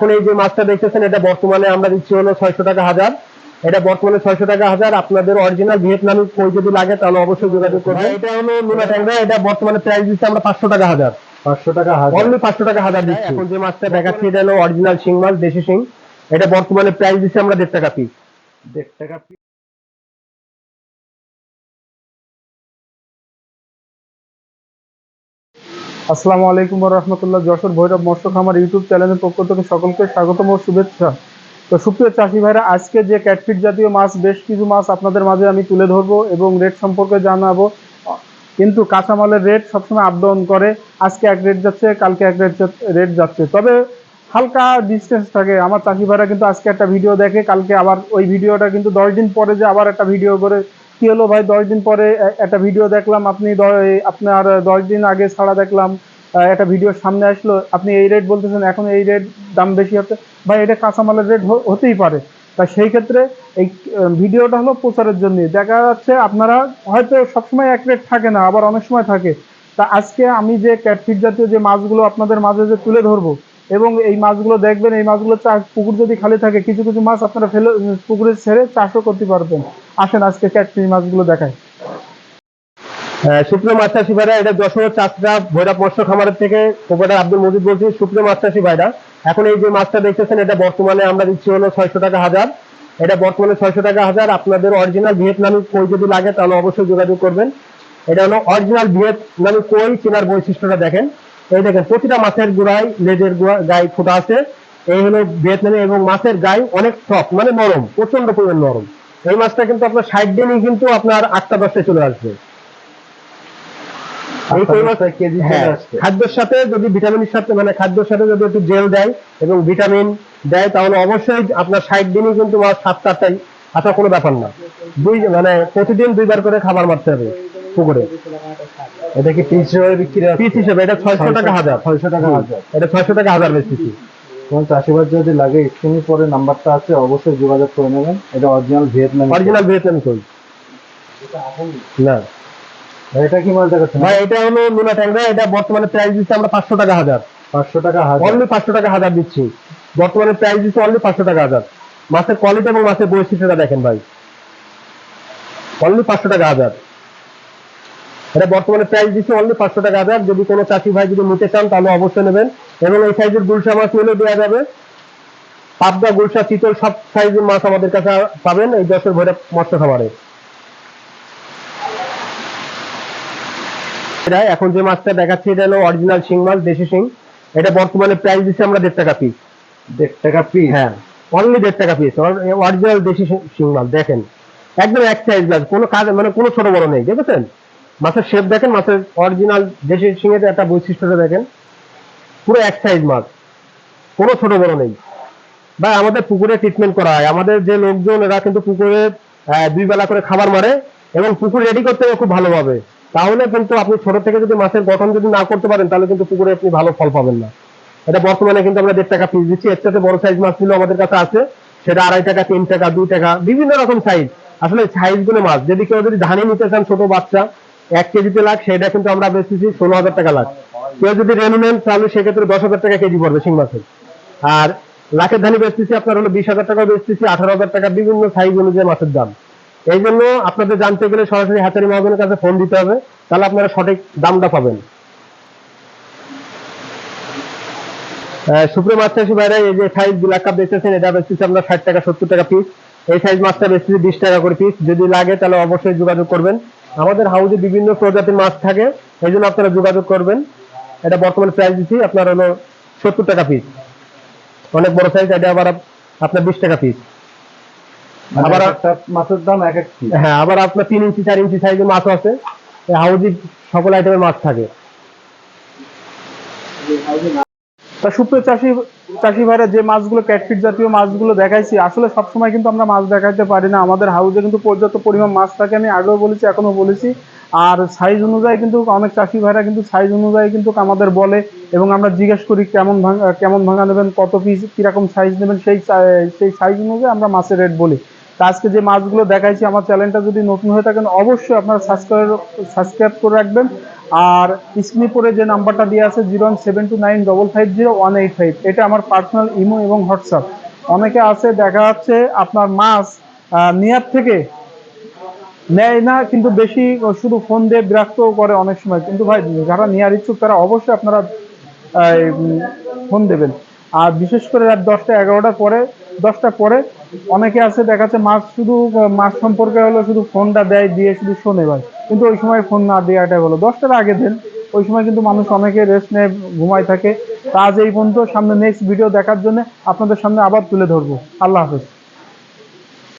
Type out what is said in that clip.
এখন এই যে মাছটা দেখতেছেন এটা বর্তমানে আমরা দিচ্ছি হলো ছয়শো টাকা হাজার। এটা বর্তমানে ছয়শো টাকা হাজার। আপনাদের অরিজিনাল ভিয়েতনামি কই যদি লাগে তাহলে অবশ্যই যোগাযোগ করবেন। এটা হলো লুনা ট্যাংরা এটা বর্তমানে প্রাইস দিচ্ছি আমরা পাঁচশো টাকা হাজার। পাঁচশো টাকা হাজার। অনলি পাঁচশো টাকা হাজার দিচ্ছি। এখন যে মাছটা দেখাচ্ছি এটা হলো অরিজিনাল শিং মাছ দেশি শিং। এটা বর্তমানে প্রাইস দিচ্ছে আমরা দেড় টাকা পিস দেড় টাকা আসসালামু আলাইকুম রহমতুল্লাহ যশোর ভৈরব মৎস্য খামার ইউটিউব চ্যানেলের পক্ষ থেকে সকলকে স্বাগতম ও শুভেচ্ছা। তো সুপ্রিয় চাষি ভাইরা, আজকে যে ক্যাটফিট জাতীয় মাছ, বেশ কিছু মাছ আপনাদের মাঝে আমি তুলে ধরবো এবং রেট সম্পর্কে জানাব। কিন্তু কাঁচামালের রেট সবসময় আপ ডাউন করে, আজকে এক রেট যাচ্ছে, কালকে এক রেট রেট যাচ্ছে। তবে হালকা ডিস্টেন্স থাকে। আমার চাষি ভাইরা কিন্তু আজকে একটা ভিডিও দেখে, কালকে আবার ওই ভিডিওটা কিন্তু দশ দিন পরে যে আবার একটা ভিডিও করে কি হলো ভাই? দশ দিন পরে একটা ভিডিও দেখলাম, আপনি আপনার দশ দিন আগে ছাড়া দেখলাম একটা ভিডিও সামনে আসলো, আপনি এই রেট বলতেছেন, এখন এই রেট দাম বেশি হচ্ছে। ভাই, এটা কাঁচামালের রেট হতেই পারে। তা সেই ক্ষেত্রে এই ভিডিওটা হলো প্রচারের জন্য। দেখা যাচ্ছে আপনারা হয়তো সবসময় এক রেট থাকে না, আবার অনেক সময় থাকে। তা আজকে আমি যে ক্যাটফিট জাতীয় যে মাছগুলো আপনাদের মাঝে যে তুলে ধরবো, এবং এই মাছগুলো দেখবেন, এই মাছগুলো চাষ পুকুর যদি খালি থাকে, কিছু কিছু মাছ আপনারা ফেলে, পুকুরে ছেড়ে চাষও করতে পারবেন। আসেন আজকে ক্যাটফিট মাছগুলো দেখায় আহ, সুপ্রিয় মাছ চাষি ভাইরা এটা যশোর চাষরা ভৈরব মৎস্য খামারের থেকে কোপাটার আব্দুল মজিদ বলছি। সুপ্রিয় মাছ চাষি ভাইরা এখন এই যে মাছটা দেখতেছেন এটা বর্তমানে আমরা দিচ্ছি হলো ছয়শো টাকা হাজার। এটা বর্তমানে ছয়শো টাকা হাজার। আপনাদের অরিজিনাল ভিয়েতনামি কই যদি লাগে তাহলে অবশ্যই যোগাযোগ করবেন। এটা হলো অরিজিনাল ভিয়েতনামি কই চেনার বৈশিষ্ট্যটা দেখেন। এই দেখেন প্রতিটা মাছের গোড়ায় লেজের গায়ে ফোটা আছে। এই হলো ভিয়েতনামি এবং মাছের গায়ে অনেক সফট মানে নরম প্রচণ্ড পরিমাণ নরম। এই মাছটা কিন্তু আপনার ষাট দিনই কিন্তু আপনার আটটা দশটায় চলে আসবে। হ্যাঁ, আসছে। খাদ্যের সাথে যদি ভিটামিনের সাথে মানে খাদ্যের সাথে যদি একটু জেল দেয় এবং ভিটামিন দেয় তাহলে অবশ্যই আপনার ষাট দিনই কিন্তু মাছ সাতটা আটটাই আসা কোনো ব্যাপার না। দুই মানে প্রতিদিন দুইবার করে খাবার মারতে হবে পুকুরে। এটা কি পিস হিসেবে বিক্রি পিস হিসেবে এটা ছয়শো টাকা হাজার। ছয়শো টাকা হাজার। এটা ছয়শো টাকা হাজার বেচতেছি কোন চাষিবাদ যদি লাগে স্ক্রিনে পরে নাম্বারটা আছে অবশ্যই যোগাযোগ করে নেবেন। এটা অরিজিনাল ভিয়েতনাম অরিজিনাল ভিয়েতনামি কই না। এটা কি মাছ দেখাচ্ছেন? ভাই এটা হলো লুনা ট্যাংরা এটা বর্তমানে প্রাইস দিচ্ছে আমরা পাঁচশো টাকা হাজার। পাঁচশো টাকা হাজার। অনলি পাঁচশো টাকা হাজার দিচ্ছি। বর্তমানে প্রাইস দিচ্ছে অনলি পাঁচশো টাকা হাজার। মাছের কোয়ালিটি এবং মাছের বৈশিষ্ট্যটা দেখেন ভাই। অনলি পাঁচশো টাকা হাজার। এটা বর্তমানে প্রাইস দিচ্ছে অনলি পাঁচশো টাকা হাজার। যদি কোনো চাষি ভাই যদি নিতে চান তাহলে অবশ্যই নেবেন। এবং এই সাইজের গুলশা মাছ নিলেও দেওয়া যাবে। পাবদা গুলশা চিতল সব সাইজের মাছ আমাদের কাছে পাবেন এই দশের ভৈরব মৎস্য খামারে। এটা এখন যে মাছটা দেখাচ্ছি এটা হলো অরিজিনাল শিং মাছ দেশি শিং। এটা বর্তমানে প্রাইস দিচ্ছে আমরা দেড় টাকা পিস দেড় টাকা পিস হ্যাঁ অনলি দেড় টাকা পিস অরিজিনাল দেশি শি- শিং মাছ দেখেন। একদম এক সাইজ মাছ কোনো কাজ মানে কোনো ছোট বড় নেই দেখেছেন? মাছের শেপ দেখেন মাছের অরিজিনাল দেশি শিঙের একটা বৈশিষ্ট্যটা দেখেন। পুরো এক সাইজ মাছ কোনো ছোট বড় নেই। বা আমাদের পুকুরে ট্রিটমেন্ট করা হয়। আমাদের যে লোকজন, এরা কিন্তু পুকুরে দুই বেলা করে খাবার মারে এবং পুকুর রেডি করতে খুব ভালোভাবে। তাহলে কিন্তু আপনি ছোট থেকে যদি মাছের গঠন যদি না করতে পারেন, তাহলে কিন্তু পুকুরে আপনি ভালো ফল পাবেন না। এটা বর্তমানে কিন্তু আমরা দেড় টাকা পিস দিচ্ছি। এর সাথে বড় সাইজ মাছ ছিল আমাদের কাছে আছে। সেটা আড়াই টাকা, তিন টাকা, দুই টাকা, বিভিন্ন রকম সাইজ আসলে সাইজগুলো মাছ। যদি কেউ যদি ধানে নিতে চান ছোট বাচ্চা, এক কেজিতে লাখ, সেটা কিন্তু আমরা বেচতেছি ষোলো হাজার টাকা লাখ। কেউ যদি রেনু নেন তাহলে সেক্ষেত্রে দশ হাজার টাকা কেজি পড়বে শিং মাছের। আর লাখের ধানি বেচতেছি আপনার হলো বিশ হাজার টাকা বেচতেছি আঠারো হাজার টাকা বিভিন্ন সাইজ অনুযায়ী মাছের দাম। এই জন্য আপনাদের জানতে গেলে সরাসরি হাতারি মহাজনের কাছে ফোন দিতে হবে তাহলে আপনারা সঠিক দামটা পাবেন। আহ, সুপ্রিয় মাছ চাষি ভাইরা এই যে সাইজ ব্ল্যাক কাপ বেচতেছেন এটা বেচতেছি আমরা ষাট টাকা সত্তর টাকা পিস এই সাইজ মাছটা বেচতেছি বিশ টাকা করে পিস যদি লাগে তাহলে অবশ্যই যোগাযোগ করবেন। আমাদের হাউজে বিভিন্ন প্রজাতির মাছ থাকে এই জন্য আপনারা যোগাযোগ করবেন। এটা বর্তমানে প্রাইস দিচ্ছি আপনার হলো সত্তর টাকা পিস অনেক বড় সাইজ এটা আবার আপনার বিশ টাকা পিস আবার আবার- মাছের দাম এক এক হ্যাঁ আবার আপনার তিন ইঞ্চি চার ইঞ্চি সাইজের মাছ আছে। হাউজি সকল আইটেমের মাছ থাকে। তা সুপ্রিয় চাষি চাষি ভাইরা যে মাছগুলো ক্যাটফিট জাতীয় মাছগুলো দেখাইছি আসলে সবসময় কিন্তু আমরা মাছ দেখাইতে পারি না। আমাদের হাউজে কিন্তু পর্যাপ্ত পরিমাণ মাছ থাকে। আমি আগেও বলেছি এখনও বলেছি। আর সাইজ অনুযায়ী কিন্তু অনেক চাষি ভাইরা কিন্তু সাইজ অনুযায়ী কিন্তু আমাদের বলে এবং আমরা জিজ্ঞেস করি কেমন ভাঙা কেমন ভাঙা নেবেন, কত পিস কীরকম সাইজ নেবেন, সেই সেই সাইজ অনুযায়ী আমরা মাছের রেট বলি। তা আজকে যে মাছগুলো দেখাইছি, আমার চ্যানেলটা যদি নতুন হয়ে থাকেন, অবশ্যই আপনারা সাবস্ক্রাইব সাবস্ক্রাইব করে রাখবেন। আর স্ক্রিনে পরে যে নাম্বারটা দিয়ে আছে zero one seven two nine double five zero one eight five এটা আমার পার্সোনাল ইমো এবং হোয়াটসঅ্যাপ অনেকে আছে, দেখা যাচ্ছে আপনার মাছ নেয়ার থেকে নেয় না, কিন্তু বেশি শুধু ফোন দিয়ে বিরক্ত করে অনেক সময়। কিন্তু ভাই, যারা নেওয়ার ইচ্ছুক, তারা অবশ্যই আপনারা ফোন দেবেন। আর বিশেষ করে রাত দশটা, এগারোটার পরে, দশটা পরে, অনেকে আছে, দেখাচ্ছে মাছ শুধু মাছ সম্পর্কে হলো শুধু ফোনটা দেয়, দিয়ে শুধু শোনে ভাই। কিন্তু ওই সময় ফোন না দেওয়াটাই ভালো। দশটার আগে দেন, ওই সময় কিন্তু মানুষ অনেকে রেস্ট নেয় ঘুমায় থাকে। তা আজ এই পর্যন্ত, সামনে নেক্সট ভিডিও দেখার জন্য আপনাদের সামনে আবার তুলে ধরবো। আল্লাহ হাফেজ।